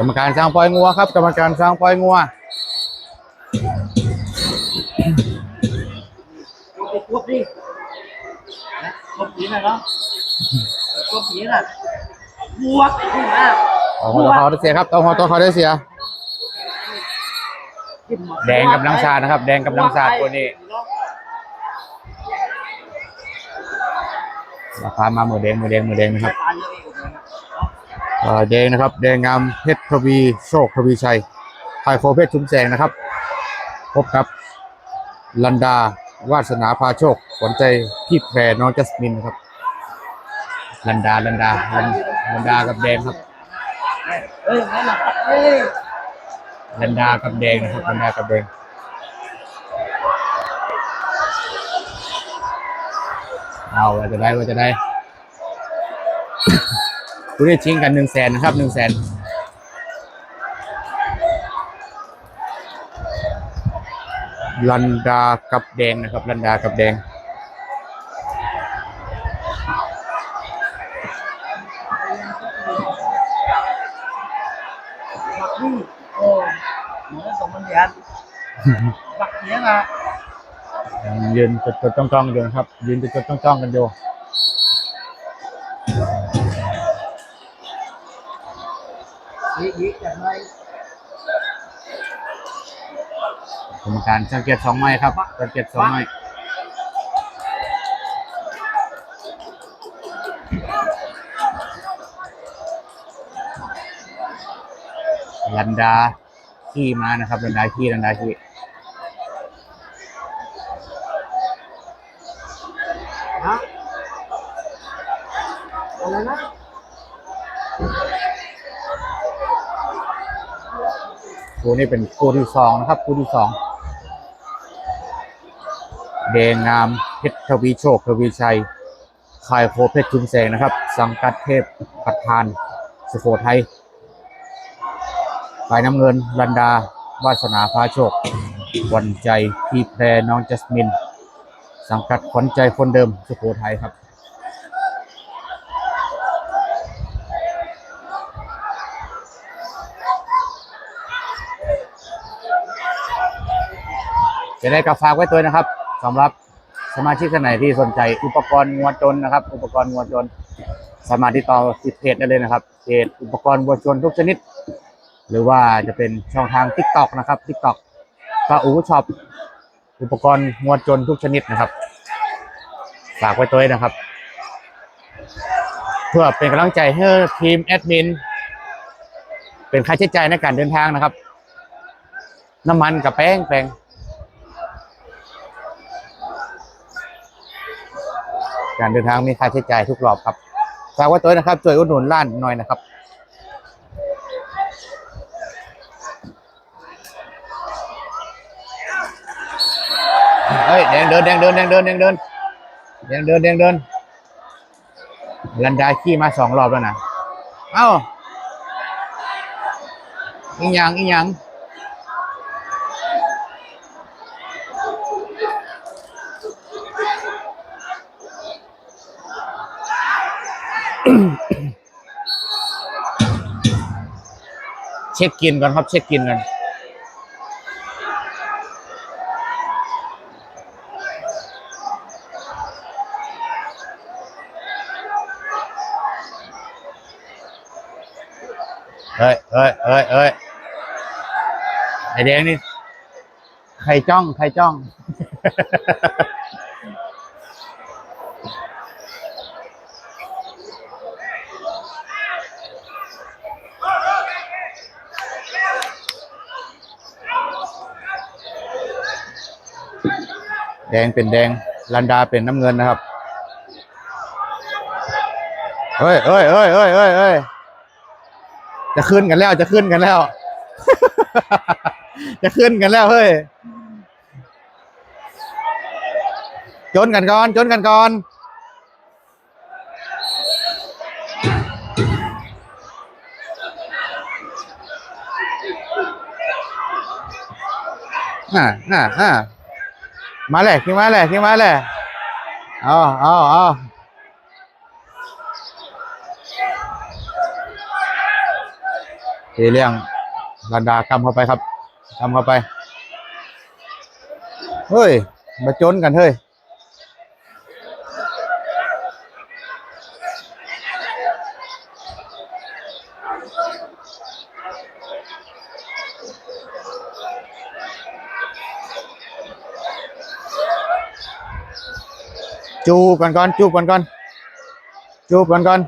กรรมการสร้างปล่อยงัวครับ กรรมการสร้างปล่อยงัวไปควบดินะควบผีหน่อยเนาะควบผีน่ะบวกขึ้นมาเอาหัวตัวเขาได้เสียครับเอาหัวตัวเขาได้เสีย แดงกำลังชานะครับ แดงกำลังชาตัวนี้ราคามามือแดงมือแดงมือแดงนะครับ แดงนะครับ แดงงามเพชรทวีโชคทวีชัยไทยโคเพชรชุมแสงนะครับ พบกับลันดาวาสนาพาโชคขวัญใจพี่แพรน้องจัสมินนะครับ ลันดาลันดาลันลันดากับแดงครับเฮ้ยลันดากับแดงนะครับลันดากับแดงเอาจะได้ว่าจะได้ คุณได้ชิงกันหนึ่งแสนนะครับหนึ่งแสนลันดากับแดงนะครับ ลันดากับแดงบักนี่โอ้เหมือนสมบัติยันบักเนี้ยนะยังยืนจดจดจ้องจ้องๆอยู่นะครับยืนจดจดจ้องจ้องๆกันอยู่ ยิกยิกจากไหนกรรมการสังเกตสองไม้ครับสังเกตสองไม้ลันดาขี้มานะครับลันดาขี้ลันดาขี้ ฮะอะไรนะ คู่นี้เป็นคู่ที่สองนะครับ คู่ที่สองแดงงามเพชรทวีโชคทวีชัยคายโคเพชรชุมแสงนะครับ สังกัดเทพประธานสุโขทัยฝ่ายน้ำเงินลันดา วาสนาพาโชค วันใจพี่แพรน้องจัสมิน สังกัดขวัญใจคนเดิมสุโขทัยครับ จะได้กระฝากไว้ตัวนะครับสำหรับสมาชิกท่านไหนที่สนใจอุปกรณ์งัวจนนะครับ อุปกรณ์งัวจน สามารถติดต่อติดเพจได้เลยนะครับเพจอุปกรณ์วัวชนทุกชนิด หรือว่าจะเป็นช่องทาง t ิ k t o k นะครับ t ิ k t o k ก็อูช็อปอุปกรณ์งัวจนทุกชนิดนะครับฝากไว้ตัวนะครับ เพื่อเป็นกำลังใจให้ทีมแอดมินเป็นค่าใช้จ่ายในการเดินทางนะครับ น้ำมันกับแป้งแป้ง การเดินทางมีค่าใช้จ่ายทุกรอบครับฝากไว้ตัวนะครับช่วยอุดหนุนร้านหน่อยนะครับเฮ้ยแดงเดินแดงเดินแดงเดินแดงเดินแดงเดินแดงเดินลันดาขี่มาสองรอบแล้วนะเอ้าอีหยังอีหยัง ช็คกินก่อนครับ เช็คกินกันเฮ้ยเฮ้ยเฮ้ยเฮ้ยไอแดงนี่ ใครจ้อง ใครจ้อง แดงเป็นแดงลันดาเป็นน้ำเงินนะครับเฮ้ยเฮ้ยเฮ้ยเฮ้ยเฮ้ยเฮ้ยจะขึ้นกันแล้วจะขึ้นกันแล้ว จะขึ้นกันแล้วเฮ้ยจนกันก่อนจนกันก่อนอ่าอ่าอ่า มาเลยขึ้นมาเลยขึ้นมาเลยเอาเอาเอาทีเลี้ยงลันดากำเข้าไปครับกำเข้าไป เฮ้ย มาจนกันเฮ้ย จูบกันก่อนจูบกันก่อนจูบกันก่อน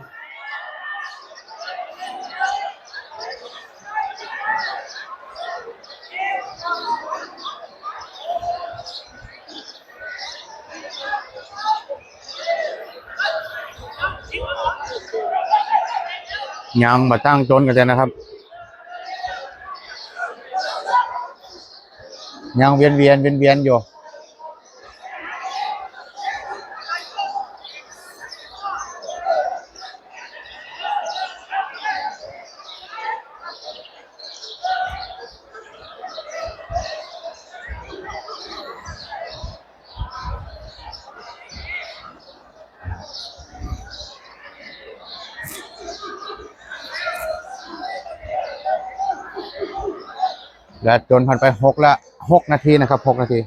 ยังมาตั้งจนกันเลยนะครับ ยังเวียนเวียนเวียนเวียนอยู่ และจนผ่านไปหกละหกนาทีนะครับหกนาที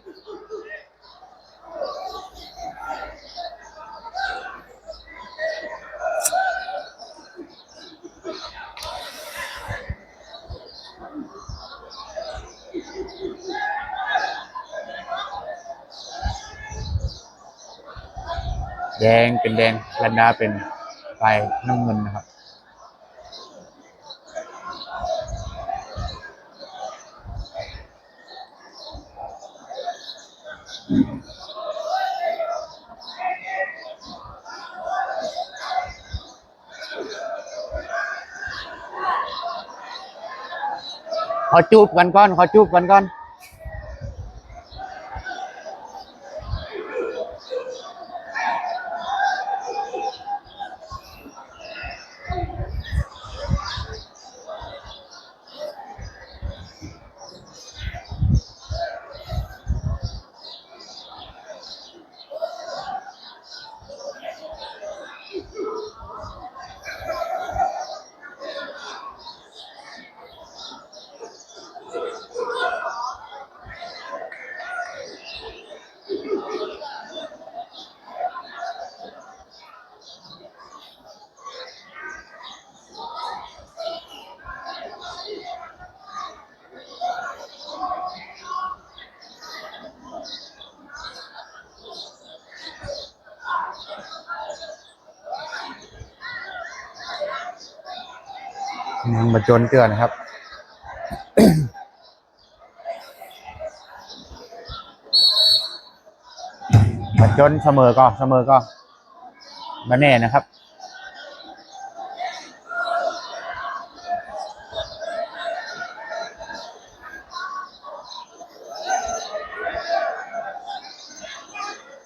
แดงเป็นแดงลันดาเป็นไฟน้ำเงินนะครับ ขอจูบกันก่อน ขอจูบกันก่อน ยังมาจนเตือนนะครับมาจนเสมอก็เสมอก็มาแน่นะครับ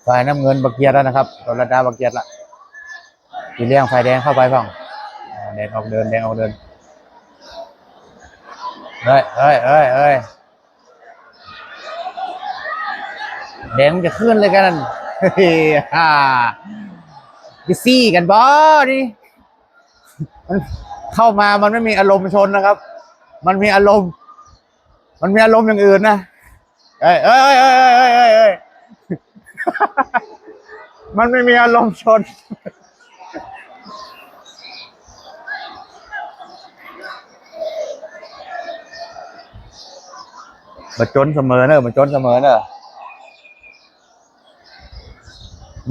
ฝ่ายน้ำเงินบักเกียรติแล้วนะครับตัวระดาบักเกียรติละทีเลี้ยงไฟแดงเข้าไปพ่องแดงออกเดินแดงออกเดิน เฮ้ยเฮ้ยเฮ้ยเฮ้ยแดงมันจะขึ้นเลยกันเฮ้ยฮ่าดิซี่กันบอนี่มันเข้ามามันไม่มีอารมณ์ชนนะครับ มันมีอารมณ์ มันมีอารมณ์อย่างอื่นนะเอ้ยเอ้ยเอ้ยเอ้ยเอ้ยมันไม่มีอารมณ์ชน มาจนเสมอเนอะมาจนเสมอเนอะ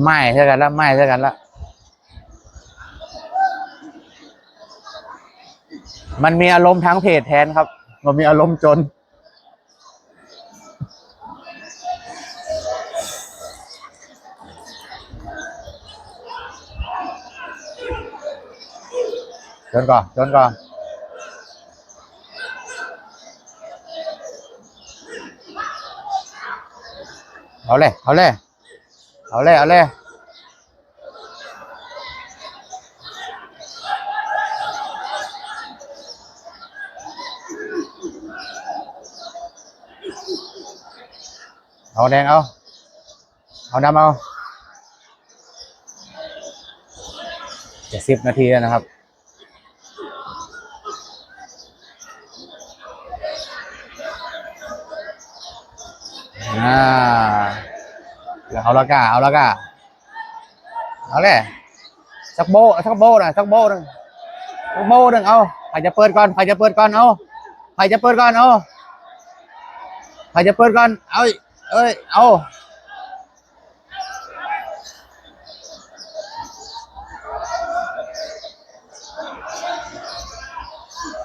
ไม่เท่ากันละไม่เท่ากันละมันมีอารมณ์ทั้งเพจแทนครับ มันมีอารมณ์จน จนก่อนจนก่อน เอาเลย เอาเลย เอาเลย เอาเลย เอาแดงเอา เอาดำเอาเจะสิบนาทีแล้วนะครับ อ่าเอาละกะเอาละกะเอาเลยสักโบสักโบนะสักโบหนึงโบหนึงเอาใครจะเปิดก่อนใครจะเปิดก่อนเอาใครจะเปิดก่อนเอาใครจะเปิดก่อนเอาเอ้ยเอา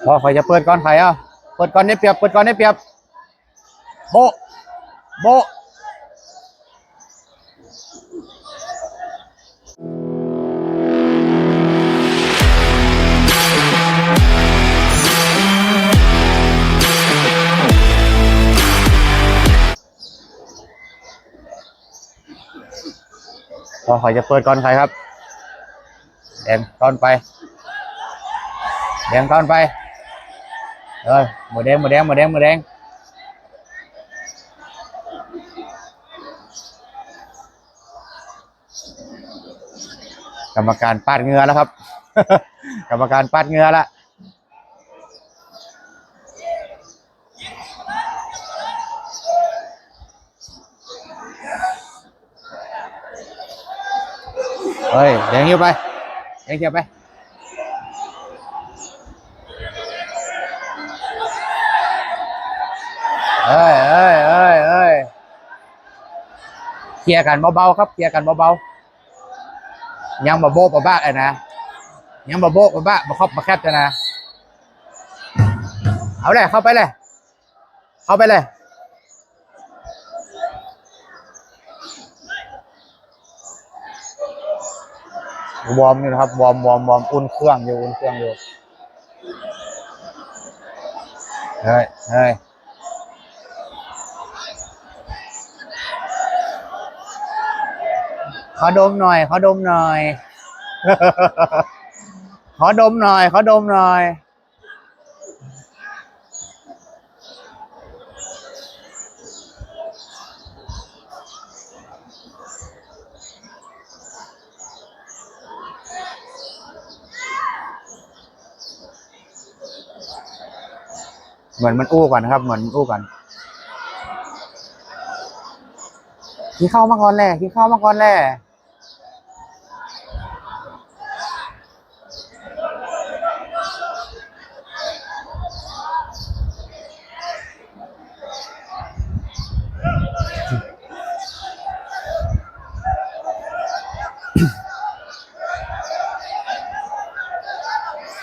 พอใครจะเปิดก่อนใครอะเปิดก่อนได้เปรียบ เปิดก่อนได้เปรียบโบ โบะพอใครจะเปิดก่อนใครครับ แดงก่อนไป แดงก่อนไป เอ้ยหมูแดงหมูแดงหมูแดงหมูแดง กรรมการปาดเงือแล้วครับ กรรมการปาดเงือแล้วเฮ้ยแดงเงียบไปแดงเงียบไปเอ้ยเอ้ยเอ้ยเอ้ยเคลียร์กันเบาๆครับเคลียร์กันเบาๆ ยังมาโบ๊ะมาบ้าเลยนะยังมาโบ๊ะมาบ้ามาครอบมาแคบจะนะเอาเลยเข้าไปเลย เข้าไปเลย วอร์มอยู่นะครับ วอร์มวอร์มวอร์มอุ่นเครื่องอยู่อุ่นเครื่องอยู่เฮ้ยเฮ้ย ขอดมหน่อย ขอดมหน่อย ขอดมหน่อย ขอดมหน่อย เหมือนมันอู้กันนะครับ เหมือนอู้กัน กินข้าวมาก่อนแหละกินข้าวมาก่อนแหละ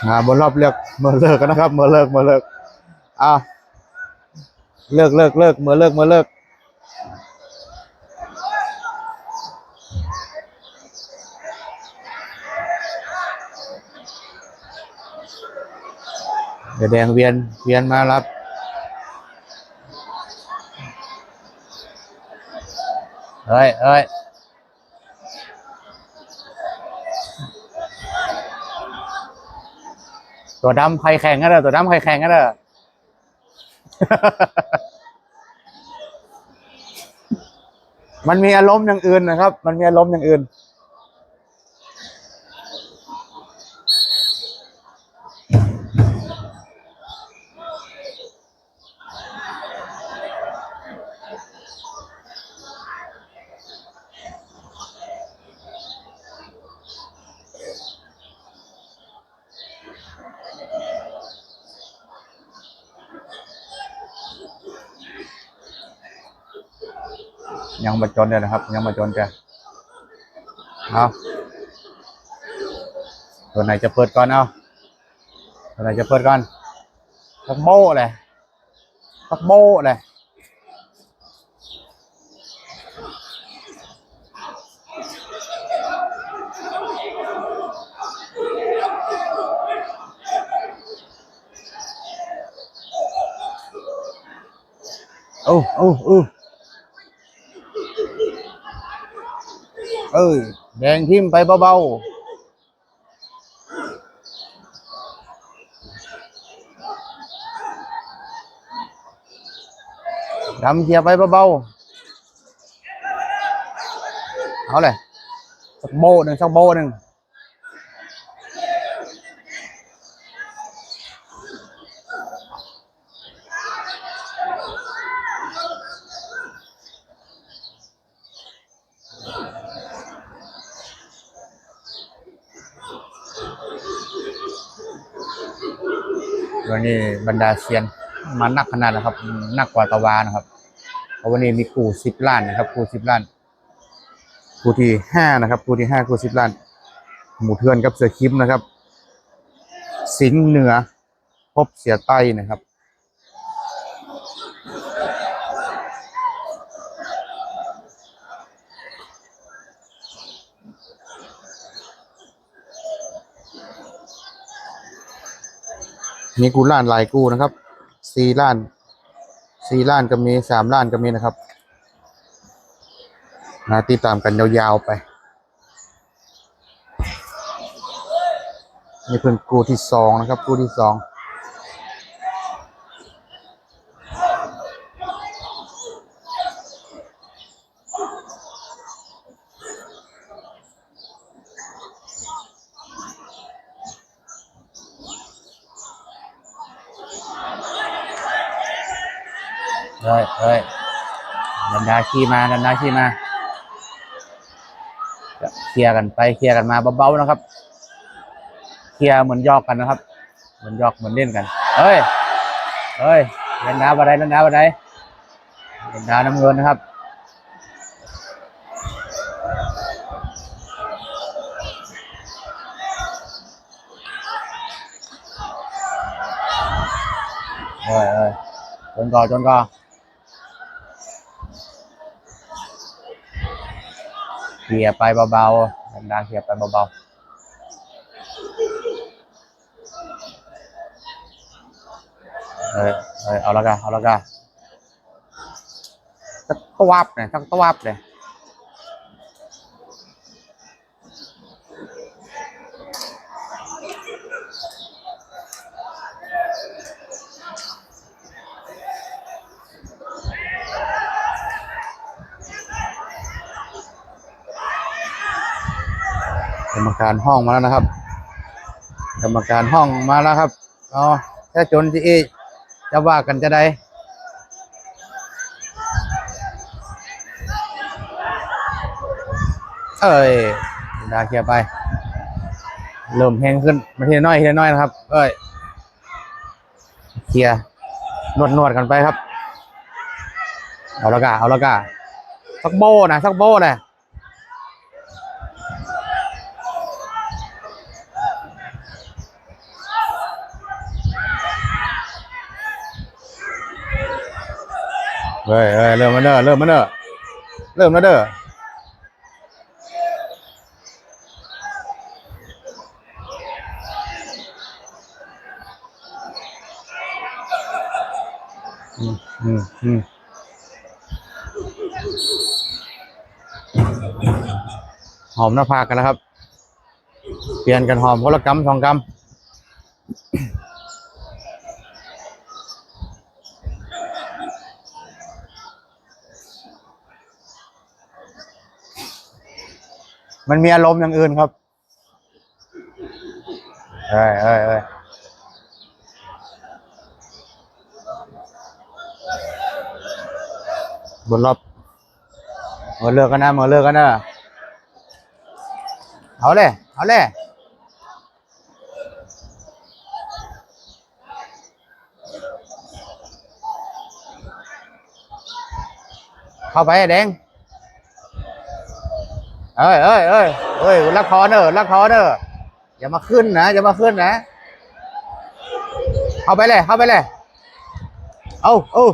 อ่าบนรอบเลือกเมื่อเลิกกันนะครับ เมื่อเลิกเมื่อเลิกอ่าเลิกเลิกเลิกเมื่อเลิกเมื่อเลิก เดี๋ยวแดงเวียนเวียนมารับเฮ้ยเฮ้ยตัวดำใครแข่งกันเด้อตัวดำใครแข่งกันเด้อมันมีอารมณ์อย่างอื่นนะครับ มันมีอารมณ์อย่างอื่น มาจนเลยนะครับ ยังมาจนแกเอาตัวไหนจะเปิดก่อนเอาตัวไหนจะเปิดก่อนสักโบเลยสักโบเลยโอ้โอ้โอ้ เออแดงทิมไปเบาๆดำเทียไปเบาๆเอาเลยสักโบหนึ่งสักโบหนึ่ง วันนี้บรรดาเซียนมานักขนาดนะครับนักกว่าตะวานะครับเพราะวันนี้มีกูสิบล้านนะครับกูสิบล้านกูที่ห้านะครับกูที่ห้ากูสิบล้าน หมูเทือนกับเสือคิมนะครับ สิงเหนือพบเสียใต้นะครับ มีกูล้านหลายกูนะครับสี่ล้านสี่ล้านก็มีสามล้านก็มีนะครับนะติดตามกันยาวๆไปนี่เพิ่งกูที่สองนะครับกูที่สอง เฮ้ยเฮ้ยนันดาขี่มานันดาขี่มาเคลียร์กันไปเคลียร์กันมาเบาๆนะครับ เคลียร์เหมือนยอกกันนะครับ เหมือนยอกเหมือนเล่นกัน เฮ้ย เฮ้ยเล่นน้ำอะไรเล่นน้ำอะไรเล่นน้ำน้ำเงินนะครับเฮ้ยเฮ้ยจนก่อจนก่อ เหยียไปเบาๆดังๆเหยียไปเบาๆเออเออเอาละกันเอาละกันตัวับเนี่ยทั้งตวับเลย การห้องมาแล้วนะครับ กรรมการห้องมาแล้วครับเอถ้าจนที่อีจะว่ากันจะได้เอ้ยดาเคลียไป เริ่มแห้งขึ้นมาทีน้อยทีน้อยนะครับ เอ้ยเคลียนวดนวดกันไปครับ เอาละกะเอาละกะสักโบนะสักโบนะ เฮ้ยเฮ้ยเริ่มมาเด้อเริ่มมาเด้อเริ่มมาเด้ออืมอืมอืมหอมหน้าผากกันแล้วครับ เปลี่ยนกันหอมคนละกำสองกำ มันมีอารมณ์อย่างอื่นครับเอ้ยเอ้ยเอ้ยบนรอบมาเลิกกันนะมาเลิกกันนะเอาเลย เอาเลยเข้าไปไอ้แดง เอ้ยเอ้ยเอ้ยเอ้ยลักคอเนอะลักคอเนอะอย่ามาขึ้นนะอย่ามาขึ้นนะเข้าไปเลยเข้าไปเลยเอาเอา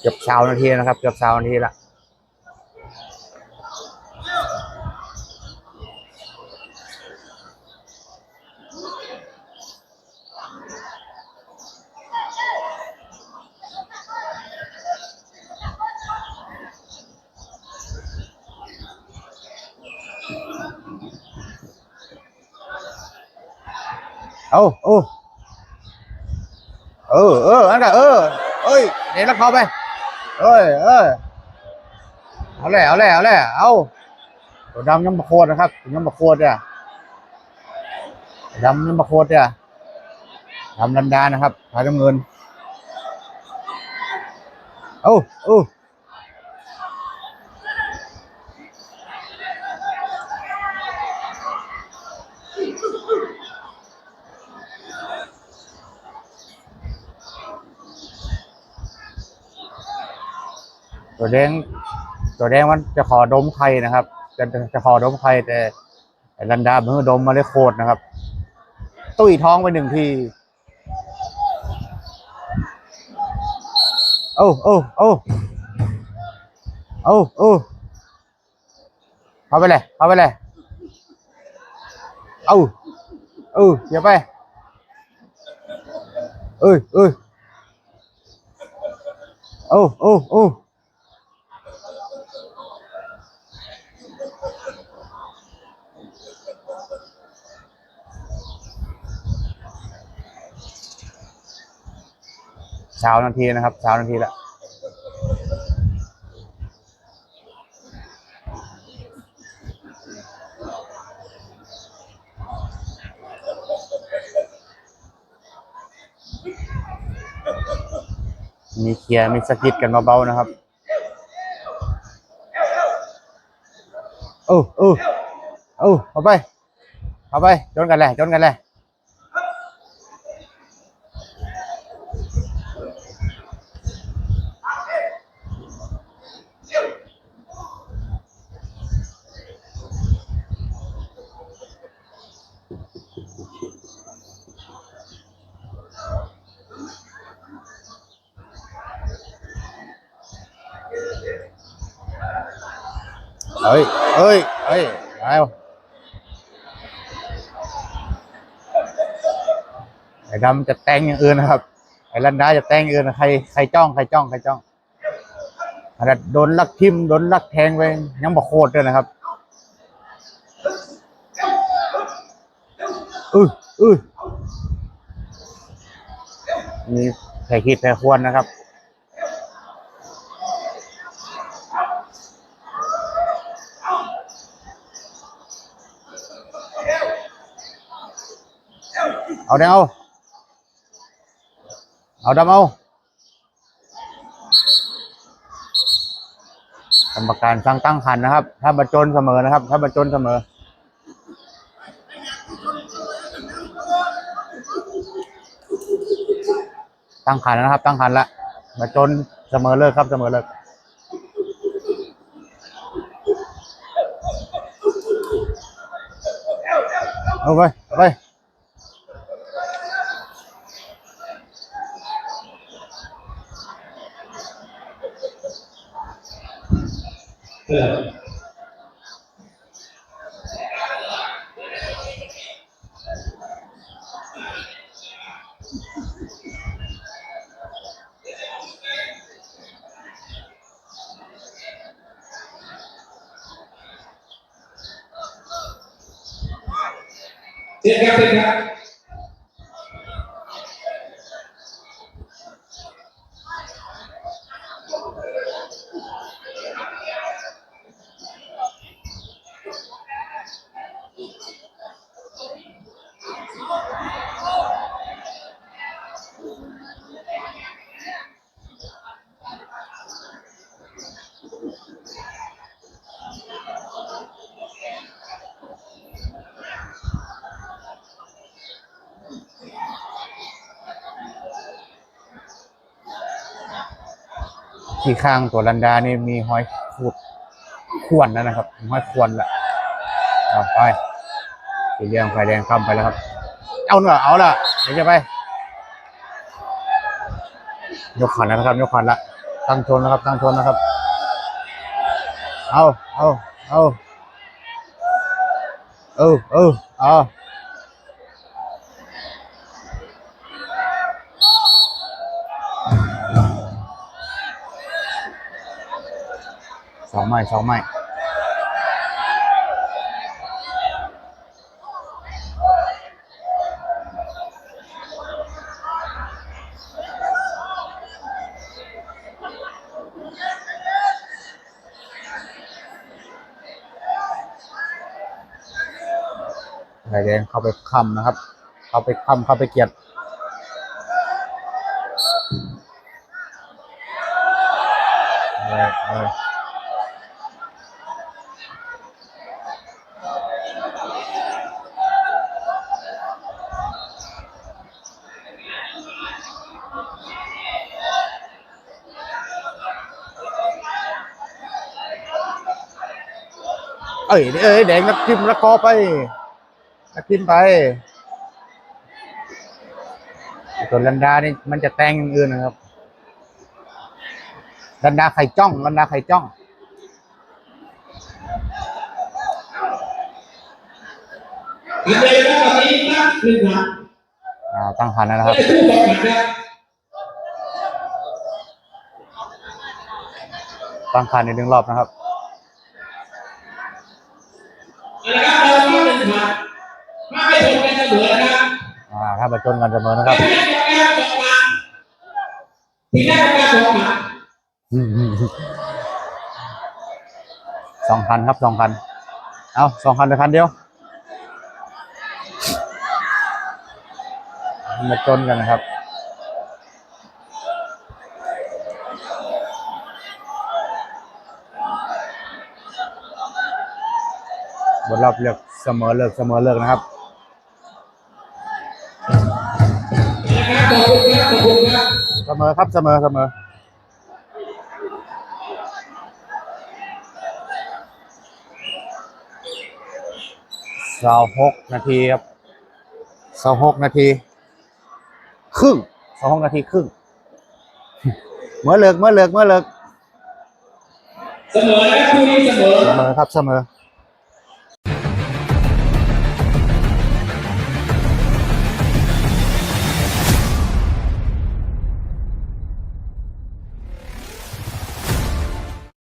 เกือบเช้านาทีนะครับเกือบเช้านาทีละ เอาเอาเออเออันนั้นก็เออเอ้ยเดี๋ยวแล้วเข้าไปเอ้ยเอ้ยเอาเลยเอาเลยเอาเลยเอาตัวดำยังมาโคตรนะครับยังมาโคตรเนี่ยดำยังมาโคตรเนี่ยดำดันดานะครับพายน้ำเงินโอ้ ตัวแดงตัวแดงมันจะขอดมไข่นะครับ จะจะขอดมไข่แต่ลันดามือดมมาเลยโคตรนะครับ ตุ้ยท้องไปหนึ่งทีโอ้โอ้โอ้โอ้โอ้เข้าไปเลยเข้าไปเลยเอาเอออย่าไป เอ้ยเอ้ยโอ้โอ้โอ้ เช้านาทีนะครับ เช้านาทีละมีเคลียร์มีสะกิดกันเบาๆนะครับโอ้โอ้โอ้เอาไป เอาไป จนกันเลยจนกันเลยเอ้ยเอ้ยเอ้ยเอา ไอ้ดำจะแต่งอย่างอื่นนะครับไอ้ลันดาจะแต่งอย่างอื่นใครใครจ้องใครจ้องใครจ้องขนาดโดนลักทิมโดนลักแทงไปยังบอโคตรด้วยนะครับอืออือมีใครคิดใครควรนะครับเอาเดี๋ยว เอาเอาดำเอากรรมการสั่งตั้งขันนะครับ ถ้าบรรจนเสมอนะครับ ถ้าบรรจนเสมอ ตั้งขันแล้วนะครับ ตั้งขันละบรรจนเสมอเลิกครับเสมอเลิกเอาไปเอาไป เที่ข้างตัวลันดานี่มีหอยขูดขวนแล้วนะครับหอยขวนละเอาไปสีเหลืองไฟแดงข้ามไปแล้วครับ เอาเนอะเอาละเดี๋ยวจะไป ยกขันนะครับ ยกขันละตั้งชนนะครับตั้งชนนะครับ เอาเอาเอาเออเออเอา สองไม้สองไม้ไฟแดงเข้าไปค้ำนะครับ เข้าไปค้ำเข้าไปเกียด เออเออ เอ้ยเอ้ยแดงนักทิมนักคอไป นักทิมไปส่วนลันดานี่มันจะแต่งอย่างอื่นนะครับลันดาไข่จ้องลันดาไข่จ้องหันเลยนะตอนนี้นับหนึ่งหันอ่าตั้งหันแล้วนะครับไม่ได้คู่ต่อหันนะตั้งคันในหนึ่งรอบนะครับเรานับหนึ่งหันถ้าไม่ชนกันเสมอนะครับ อ่า ถ้า มาจนกันเสมอนะครับทีแรกกรรมการสองหันทีแรกกรรมการสองหันสองคันครับสองคันเอาสองคันหรือคันเดียว มาจนกันนะครับบนรอบเลือกเสมอเลิกเสมอเลิกนะครับ สมอครับเสมอเสมอสาวหกนาทีครับสาวหกนาที ครึ่งสาวหกนาทีครึ่งเมื่อเลิกเมื่อเลิกเมื่อเลิกเสมอนะครับคู่นี้เสมอเสมอครับเสมอ